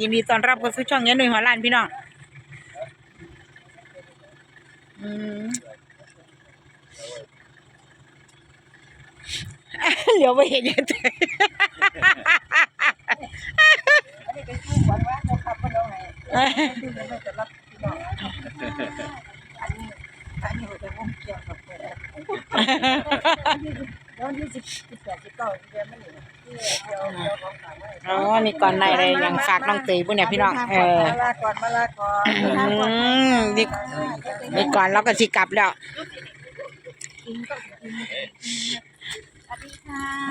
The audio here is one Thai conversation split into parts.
ยินดีต้อนรับเข้าสู่ช่องยันหนุ่ยหัวล้านพี่น้องอืมเหลียวไปเห็นยังไงอันนี้ก็คือหวังว่าจะขับมาลงไหนดูแล้วมันจะรับพี่น้องอันนี้อันนี้เราจะมุ่งเกี่ยวกับตัวแล้วยี่สิบสิบแปดสิบเก้าเดือนมันนี่ ที่เดียวเดียวของฝากไว้อ๋อนี่ก่อนในเลยยังฝากน้องตีบุญเนี่ยพี่น้อง เออมาลาก่อนมาลาก่อนอืมนี่นี่ก่อนเราก็สิกลับแล้ว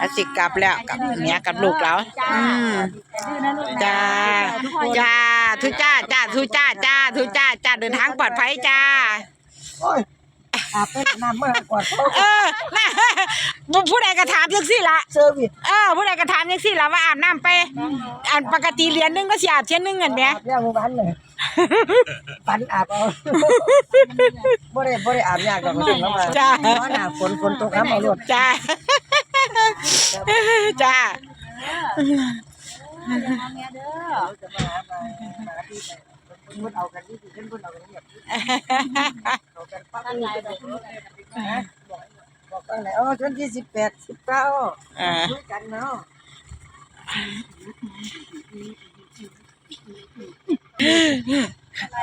อาสิกลับแล้วกับเมียกับลูกแล้วอืมดื้อนะลูกนะจ้าจ้าทุจ้าจ้าทุจ้าจ้าทุจ้าจ้าเดินทางปลอดภัยจ้าโอ้ยอาบเป็นน้ำเมื่อก่อนเขาเออน่ะผู้ใดกระถามยังสิละเซอร์วิสเออผู้ใดกระถามยังสิละว่าอาบน้ำไปอันปกติเหรียญหนึงก็สิอาบเช่นนึงเงินแหมอาบแล้วเมื่อวานเลยปันอาบเอาบ่ได้บ่ได้อาบยากดอกก็ถึงแล้วมาร้อนหนาฝนฝนตกน้ำเอารถจ้าจ้าเราจะมาหามามาที่ไหน เพิ่นเอากันที่สิเพิ่นเพิ่นเอากันเงียบเอากันปั๊บนี่นะบอกบอกกันไหนอ๋อวันที่สิบแปดสิบเก้าอ่าคุยกันเนาะ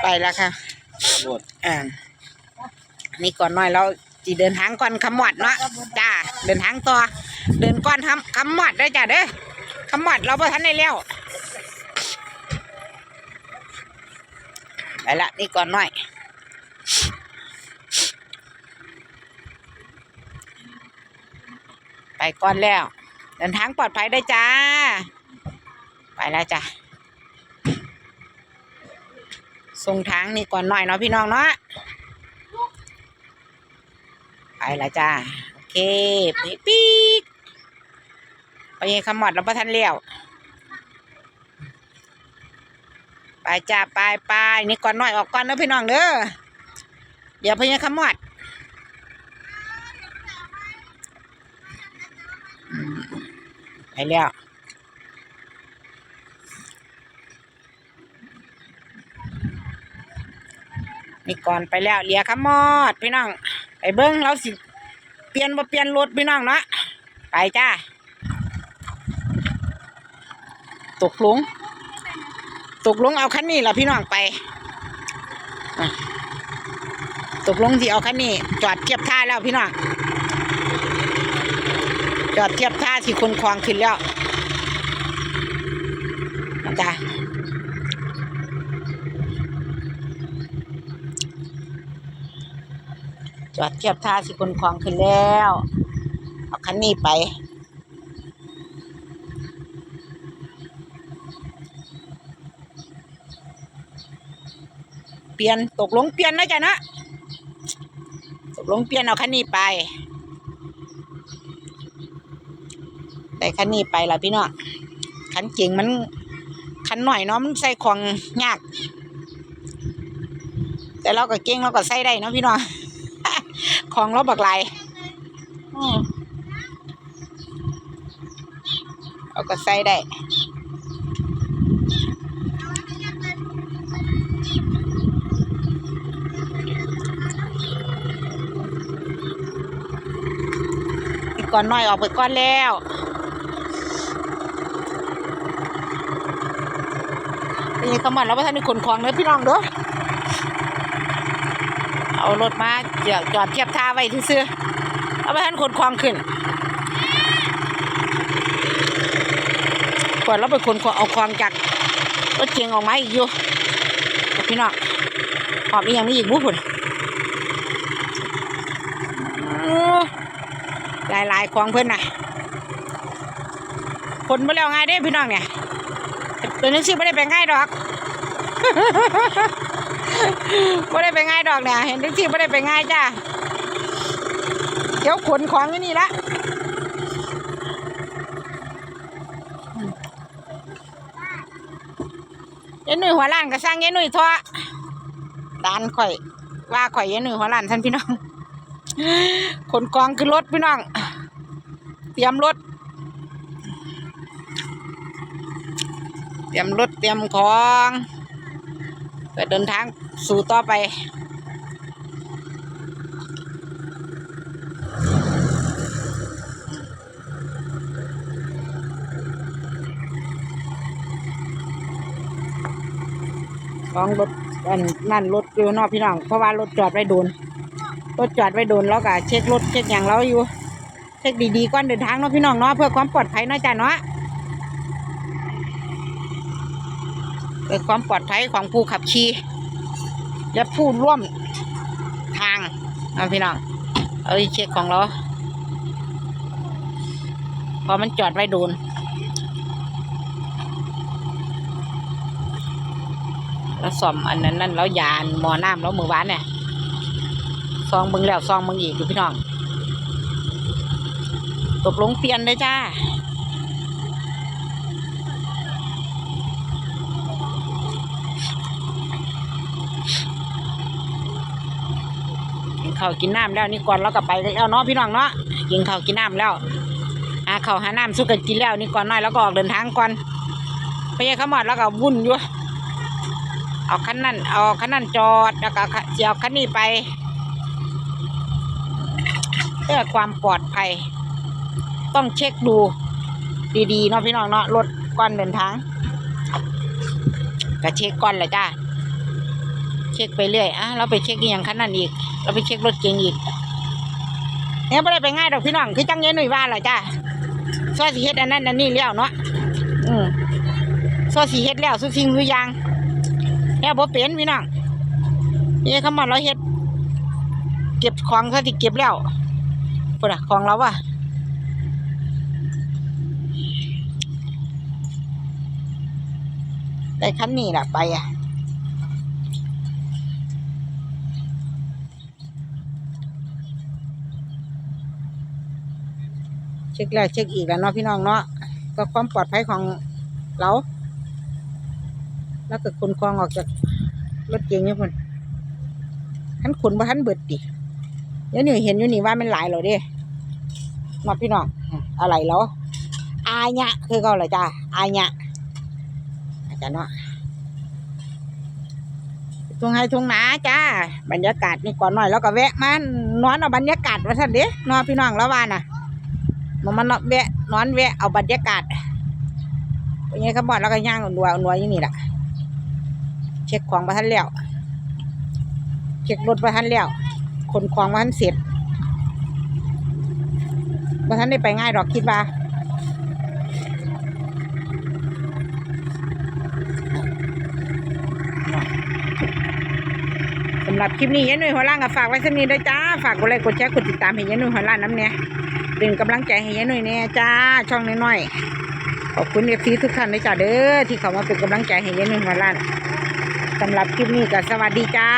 ไปแล้วค่ะอ่านี่ก่อนหน่อยเราจีเดินทางก่อนคำหมอดเนาะจ้าเดินทางต่อเดินก่อนทำคำหมอดได้จ้าเด้อคำหมอดเราพอทันได้แล้ว ไปละนี่ก่อนหน่อย ไปก่อนแล้ว เดินทางปลอดภัยได้จ้า ไปแล้วจ้ะส่งทางนี่ก่อนหน่อยเนาะพี่น้องเนาะไปละจ้า โอเคปีปี๊กไปยังขมอดแล้วประทันเลี้ยว ไปจ้าไปไปนี่ก่อนหน่อยออกก่อนเนาะพี่น้องเด้อเดี๋ยวพยังขมอดอืมไปแล้วนี่ก่อนไปแล้วเหลียขมอดพี่น้องไปเบิ้งเราสิเปลี่ยนบ่เปลี่ยนรถพี่น้องเนาะไปจ้าตกลง ตกลงเอาคันนี้ล่ะพี่น้องไปตกลงที่เอาคันนี้ จอดเทียบท่าแล้วพี่น้องจอดเทียบท่าที่คนคลองขึ้นแล้วจ้าจอดเทียบท่าสิคนคลองขึ้นแล้ว เอาคันนี้ไป เปลี่ยนตกลงเปลี่ยนนะจ๊ะนะตกลงเปลี่ยนเอาคันนี้ไปแต่คันนี้ไปละพี่น้องคันเก่งมันคันหน่อยเนาะมันใส่ของยาก แต่เราก็เก่งเราก็ใส่ได้เนาะพี่น้องของเราบักไหลายเราก็ใส่ได้ ก่อนหน่อยออกไปก่อนแล้วนี่ขมันเราไปทำในขนของเลยพี่น้องเด้อเอารถมาเดี๋ยวจอดเทียบท่าไว้ซื่อเอาไปทันขนความขึ้นก่อนเราไปขนของเอาความจากรถเกียงออกมาอีกอยู่พี่น้องหอบอีกอย่างนี้อีกบุ่นห ลายหลาย ๆ ของเพิ่อนน่ะขนมาแล้วง่ายเด้พี่น้องเนี่ยตัวนี้ชื่อไม่ได้ไปง่ายดอกไม่ได้ไปง่ายดอกเนี่ยเห็นทุกที่ไม่ได้ไปง่ายจ้าเดี๋ยวขนของอยู่นี่ละยันหนุ่ยหัวล้านก็สร้างยันหนุ่ยทอดานข่อย ว่าข่อยยันหนุ่ยหัวล้านท่านพี่น้องขนกองขึ้นรถพี่น้อง ตรียมรถ เตรียมรถเตรียมของเพื่อเดินทางสู่ต่อไปของรถอันนั่นรถอยู่นอกพี่น้องเพราะว่ารถจอดไว้โดนรถจอดไว้โดนแล้วก็เช็ครถเช็คอย่างเราอยู่ เช็คดีๆก่อนเดินทางเนาะพี่น้องเนาะเพื่อความปลอดภัยเนาะจ้ะเนาะเพื่อความปลอดภัยของผู้ขับขี่และผู้ร่วมทางเอาพี่น้องเอาเช็คของเราเพอมันจอดไว้โดนแล้วซ่อมอันนั้นนั่นแล้วยานหมอน้ำแล้วมือวานเนี่ยซองเบิ่งแล้วซองเบิ่งอีกอยู่พี่น้อง ตกลงเปลี่ยนเลยจ้ากินข้าวกินน้ำแล้วนี่ก่อนเราก็ไปแล้วเนาะพี่น้องเนาะกินข้าวกินน้ำแล้วหาข้าวหาน้ำสู้กันกินแล้วนี่ก่อนหน่อยแล้วก็ออกเดินทางก่อนไปยังขมอดแล้วก็วุ่นอยู่เอาคันนั้นเอาคันนั้นจอดแล้วก็เสียวคันนี้ไป เพื่อความปลอดภัย ต้องเช็คดูดีๆเนาะพี่น้องเนาะรถก่อนเดินทางก็เช็คก่อนเลยจ้าเช็คไปเรื่อยอะเราไปเช็คอีกอย่างคันนั้นอีก เราไปเช็ครถเก๋งอีกเนี่ยไม่ได้ไปง่ายดอกพี่น้องคือจังเย็นหน่อยว่าแหละจ้าซอสีเฮ็ดอันนั้นอันนี้แล้วเนาะอืมซอสีเฮ็ดแล้วสุดสิ่งทุกอย่างแล้วบ่เป็นพี่น้องนี่คำว่าเราเฮ็ด เก็บของเขาที่เก็บแล้วปุ่นอะของเราอะ ได้คันนี้แหละไปอะเช็คแล้วเช็คอีกแล้วเนาะพี่น้องเนาะก็ความปลอดภัยของเรา แล้วก็ขนของออกจากรถเก๋งอยู่พุ่นท่านขุนบ่ท่านเบิดดิเดี๋ยวนี้เห็นอยู่นี่ว่ามันหลายแล้วเด้มาพี่น้องอะไรแล้วอายะคือเขาเลยจ้าอายะ จารย์เนาะทุ่งไห้ทุ่งนาจ้า บรรยากาศนี่ก่อนหน่อยแล้วก็แวะมานอนเอาบรรยากาศมาท่านเด้นอนพี่น้องแล้วว่าน่ะมันมันแวะนอนแวะเอาบรรยากาศเป็นไงครับบอดแล้วก็ย่างหนัวหนัวอย่างนี้แหละเช็คของมาทันแล้วเช็ครถมาทันแล้วขนของมาทันเสร็จมาทันได้ไปง่ายหรอกคิดว่า หรับคลิปนี้ยันหนุ่ยหัวล่างก็ฝากไว้สักนิดด้วยจ้า ฝากกดไลค์กดแชร์กดติดตามให้ยันหนุ่ยหัวล่างน้ำเนี่ยเป็นกำลังใจให้ยันหนุ่ยเนี่ยจ้า ช่องน้อยๆ ขอบคุณเอฟซีทุกท่านเลยจ้าเด้อที่เขามาเป็นกำลังใจให้ยันหนุ่ยหัวล่างสำหรับคลิปนี้ก็สวัสดีจ้า